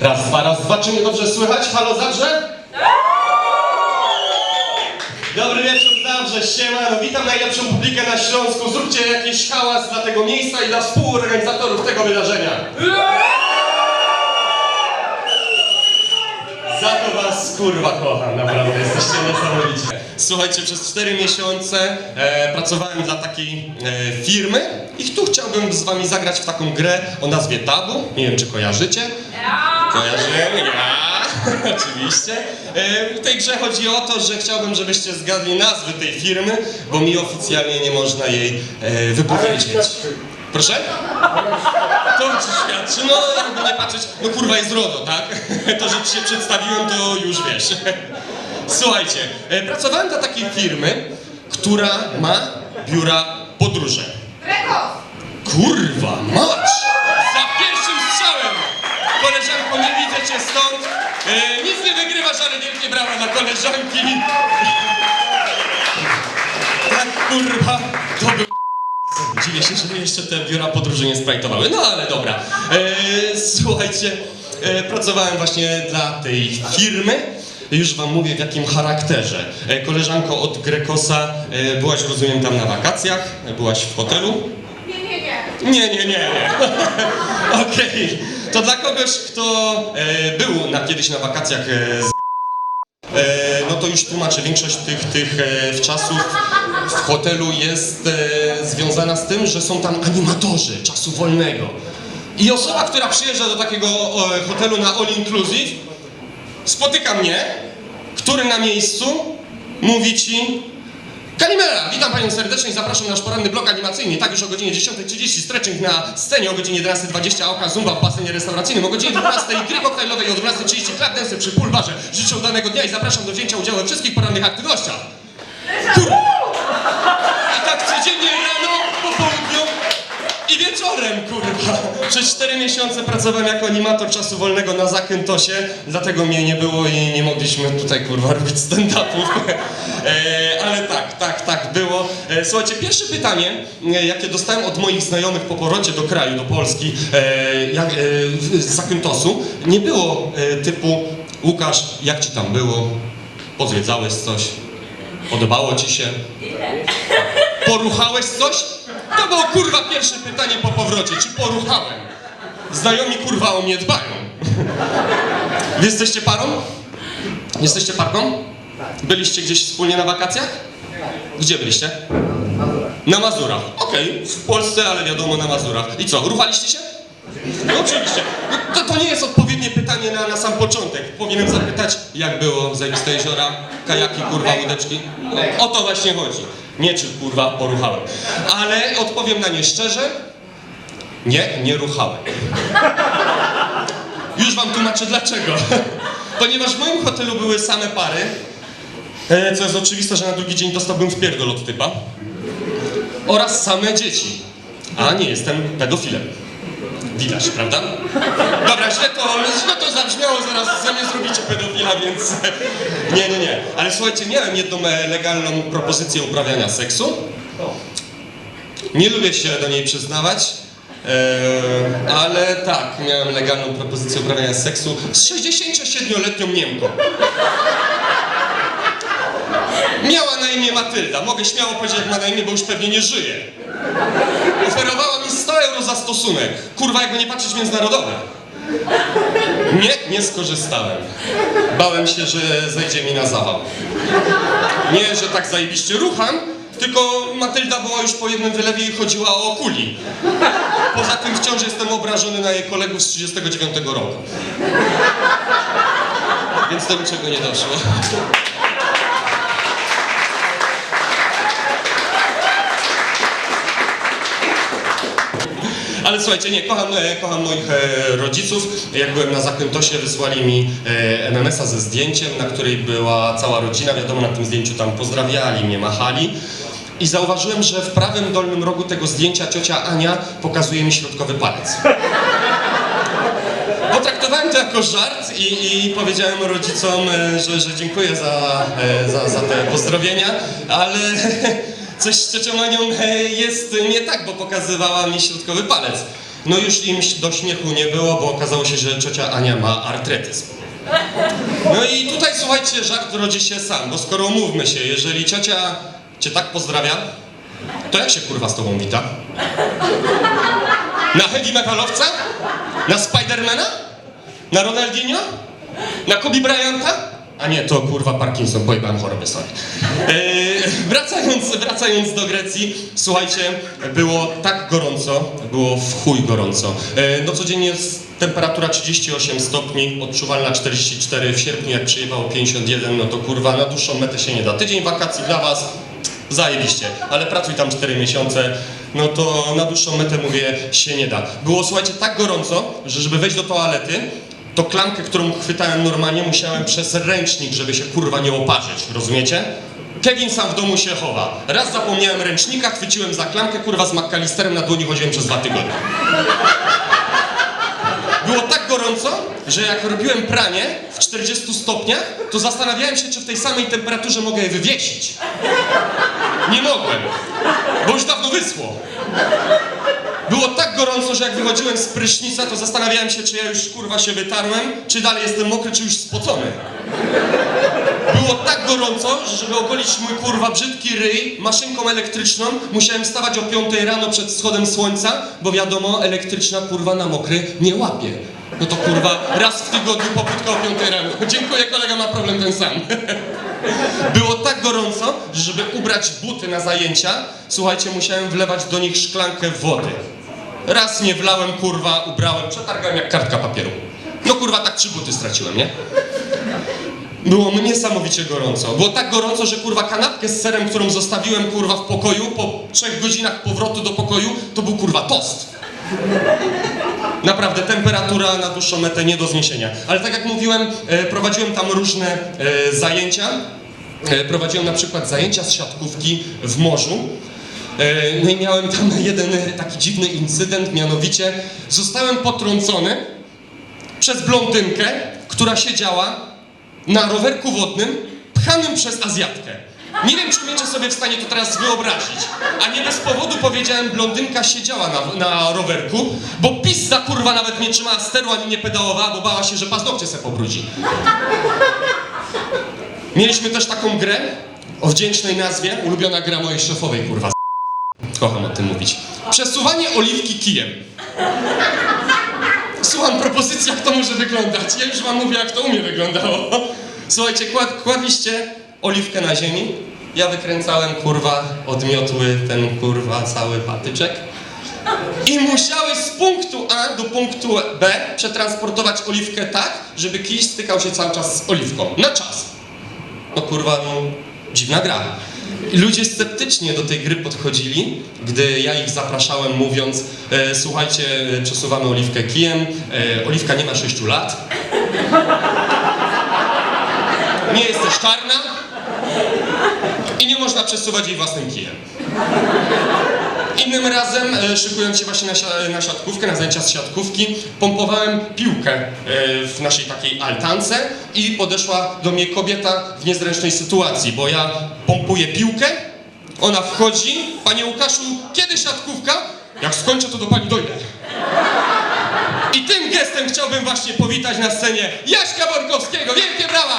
Raz, dwa, raz, dwa. Czy mnie dobrze słychać? Halo, Zabrze? Dobry wieczór, Zabrze, siema. Witam najlepszą publikę na Śląsku. Zróbcie jakiś hałas dla tego miejsca i dla współorganizatorów tego wydarzenia. Za to was kurwa kocham, naprawdę, jesteście niesamowici. Słuchajcie, przez 4 miesiące e, pracowałem dla takiej e, firmy i tu chciałbym z wami zagrać w taką grę o nazwie Tabu. Nie wiem, czy kojarzycie? Kojarzymy, ja. Oczywiście. E, w tej grze chodzi o to, że chciałbym, żebyście zgadli nazwy tej firmy, bo mi oficjalnie nie można jej e, wypowiedzieć. Proszę? To ci świadczy, no jakby nie patrzeć, no kurwa jest RODO, tak? To, że ci się przedstawiłem, to już wiesz. Słuchajcie, e, pracowałem dla takiej firmy, która ma biura podróże. Rekos! Kurwa, mać! Za strzałem! Koleżanko, nie widzę cię stąd. E, nic nie wygrywasz, ale wielkie brawa dla koleżanki. Tak, kurwa, to był... Dziwię się, że mnie jeszcze te biura podróży nie sprajtowały. No ale dobra. E, słuchajcie, e, pracowałem właśnie dla tej firmy. Już wam mówię w jakim charakterze. E, koleżanko od Grekosa, e, byłaś rozumiem tam na wakacjach, e, byłaś w hotelu. Nie, nie, nie. Nie, nie, nie, nie. Okej. To dla kogoś, kto e, był na, kiedyś na wakacjach e, z e, no to już tłumaczę, większość tych, tych e, czasów w hotelu jest e, związana z tym, że są tam animatorzy czasu wolnego. I osoba, która przyjeżdża do takiego e, hotelu na all inclusive, spotyka mnie, który na miejscu mówi ci Kalimera, witam Panią serdecznie i zapraszam na nasz poranny blok animacyjny. Tak już o godzinie 10.30 stretching na scenie, o godzinie 11.20 oka zumba w basenie restauracyjnym, o godzinie 12.00 gry koktajlowej o 12.30 club dance przy pool barze. Życzę udanego dnia i zapraszam do wzięcia udziału we wszystkich porannych aktywnościach. Kurwa! I tak codziennie i wieczorem, kurwa. Przez 4 miesiące pracowałem jako animator czasu wolnego na Zakyntosie, dlatego mnie nie było i nie mogliśmy tutaj, kurwa, robić stand-upów. e, ale tak, tak, tak było. E, słuchajcie, pierwsze pytanie, e, jakie dostałem od moich znajomych po powrocie do kraju, do Polski, e, jak, e, z Zakyntosu, nie było e, typu Łukasz, jak ci tam było? Pozwiedzałeś coś? Podobało ci się? Poruchałeś coś? To było kurwa pierwsze pytanie po powrocie. Czy poruchałem? Znajomi kurwa o mnie dbają. Wy jesteście parą? Jesteście parką? Byliście gdzieś wspólnie na wakacjach? Gdzie byliście? Na Mazurach. Okej, w Polsce, ale wiadomo na Mazurach. I co, ruchaliście się? No oczywiście. No, to, to nie jest odpowiednie pytanie na, na sam początek. Powinienem zapytać, jak było, zajebiste jeziora, kajaki, kurwa, łódeczki. O, o to właśnie chodzi. Nie czy kurwa poruchałem. Ale odpowiem na nie szczerze. Nie, nie ruchałem. Już wam tłumaczę dlaczego. Ponieważ w moim hotelu były same pary, e, co jest oczywiste, że na drugi dzień dostałbym w pierdol od typa, oraz same dzieci. A nie jestem pedofilem. Widać, prawda? Dobra, źle to, źle to zabrzmiało, zaraz ze mnie więc... Nie, nie, nie. Ale słuchajcie, miałem jedną e, legalną propozycję uprawiania seksu. Nie lubię się do niej przyznawać, e, ale tak, miałem legalną propozycję uprawiania seksu z 67-letnią Niemką. Miała na imię Matylda. Mogę śmiało powiedzieć, jak ma na imię, bo już pewnie nie żyje. Oferowała mi 100 euro za stosunek. Kurwa, jakby nie patrzeć międzynarodowy. Nie, nie skorzystałem. Bałem się, że zejdzie mi na zawał. Nie, że tak zajebiście rucham, tylko Matylda była już po jednym wylewie i chodziła o kuli. Poza tym wciąż jestem obrażony na jej kolegów z 39 roku. Więc do niczego nie doszło. Ale słuchajcie, nie, kocham, e, kocham moich e, rodziców. Jak byłem na Zakyntosie, wysłali mi e, MMS-a ze zdjęciem, na której była cała rodzina. Wiadomo, na tym zdjęciu tam pozdrawiali mnie, machali. I zauważyłem, że w prawym dolnym rogu tego zdjęcia ciocia Ania pokazuje mi środkowy palec. Potraktowałem to jako żart i, i powiedziałem rodzicom, że, że dziękuję za, za, za te pozdrowienia, ale coś z ciocią Anią jest nie tak, bo pokazywała mi środkowy palec. No już im do śmiechu nie było, bo okazało się, że ciocia Ania ma artretyzm. No i tutaj słuchajcie, żart rodzi się sam, bo skoro umówmy się, jeżeli ciocia cię tak pozdrawia, to jak się kurwa z tobą wita? Na heavy metalowca? Na Spidermana? Na Ronaldinho? Na Kobe Bryanta? A nie, to kurwa Parkinson, pojebałem choroby, sorry. Eee, wracając, wracając do Grecji, słuchajcie, było tak gorąco, było w chuj gorąco. Eee, no codziennie jest temperatura 38 stopni, odczuwalna 44, w sierpniu jak przyjechało 51, no to kurwa na dłuższą metę się nie da. Tydzień wakacji dla was, zajebiście, ale pracuj tam 4 miesiące, no to na dłuższą metę mówię, się nie da. Było, słuchajcie, tak gorąco, że żeby wejść do toalety, to klamkę, którą chwytałem normalnie, musiałem przez ręcznik, żeby się kurwa nie oparzyć, rozumiecie? Kevin sam w domu się chowa. Raz zapomniałem ręcznika, chwyciłem za klamkę, kurwa z McAllisterem na dłoni chodziłem przez dwa tygodnie. Było tak gorąco, że jak robiłem pranie w 40 stopniach, to zastanawiałem się, czy w tej samej temperaturze mogę je wywiesić. Nie mogłem, bo już dawno wyschło. Było tak gorąco, że jak wychodziłem z prysznica, to zastanawiałem się, czy ja już kurwa się wytarłem, czy dalej jestem mokry, czy już spocony. Było tak gorąco, że żeby ogolić mój kurwa brzydki ryj maszynką elektryczną, musiałem wstawać o 5 rano przed wschodem słońca, bo wiadomo, elektryczna kurwa na mokry nie łapie. No to kurwa raz w tygodniu pobudka o 5 rano. Dziękuję, kolega ma problem ten sam. Było tak gorąco, że żeby ubrać buty na zajęcia, słuchajcie, musiałem wlewać do nich szklankę wody. Raz nie wlałem, kurwa, ubrałem, przetargałem jak kartka papieru. No kurwa, tak trzy buty straciłem, nie? Było niesamowicie gorąco. Było tak gorąco, że kurwa kanapkę z serem, którą zostawiłem kurwa w pokoju, po trzech godzinach powrotu do pokoju, to był kurwa tost. Naprawdę, temperatura na dłuższą metę nie do zniesienia. Ale tak jak mówiłem, e, prowadziłem tam różne e, zajęcia. E, prowadziłem na przykład zajęcia z siatkówki w morzu. E, no i miałem tam jeden taki dziwny incydent, mianowicie zostałem potrącony przez blondynkę, która siedziała na rowerku wodnym pchanym przez Azjatkę. Nie wiem, czy umiecie sobie w stanie to teraz wyobrazić. A nie bez powodu powiedziałem, blondynka siedziała na, na rowerku, bo pizza kurwa nawet nie trzymała steru ani nie pedałowała, bo bała się, że paznokcie se pobrudzi. Mieliśmy też taką grę o wdzięcznej nazwie, ulubiona gra mojej szefowej, kurwa. Kocham o tym mówić. Przesuwanie oliwki kijem. Słucham propozycji, jak to może wyglądać. Ja już wam mówię, jak to u mnie wyglądało. Słuchajcie, kład, kładliście oliwkę na ziemi, ja wykręcałem, kurwa, odmiotły ten, kurwa, cały patyczek i musiały z punktu A do punktu B przetransportować oliwkę tak, żeby kij stykał się cały czas z oliwką. Na czas. No kurwa, no, dziwna gra. Ludzie sceptycznie do tej gry podchodzili, gdy ja ich zapraszałem mówiąc e, słuchajcie, przesuwamy oliwkę kijem, e, oliwka nie ma 6 lat, nie jest też czarna i nie można przesuwać jej własnym kijem. Innym razem, e, szykując się właśnie na, si- na siatkówkę, na zajęcia z siatkówki, pompowałem piłkę e, w naszej takiej altance i podeszła do mnie kobieta w niezręcznej sytuacji, bo ja pompuję piłkę, ona wchodzi, panie Łukaszu, kiedy siatkówka? Jak skończę, to do pani dojdę. I tym gestem chciałbym właśnie powitać na scenie Jaśka Borkowskiego. Wielkie brawa!